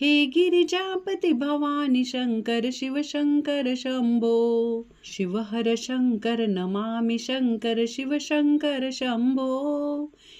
हे गिरिजापति भवानि शङ्कर शिव शङ्कर शम्भो। शिवहर शङ्कर नमामि शङ्कर शिव शङ्कर शम्भो।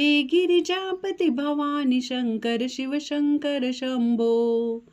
हे गिरिजापती भवानी शंकर शिवशंकर शंभो.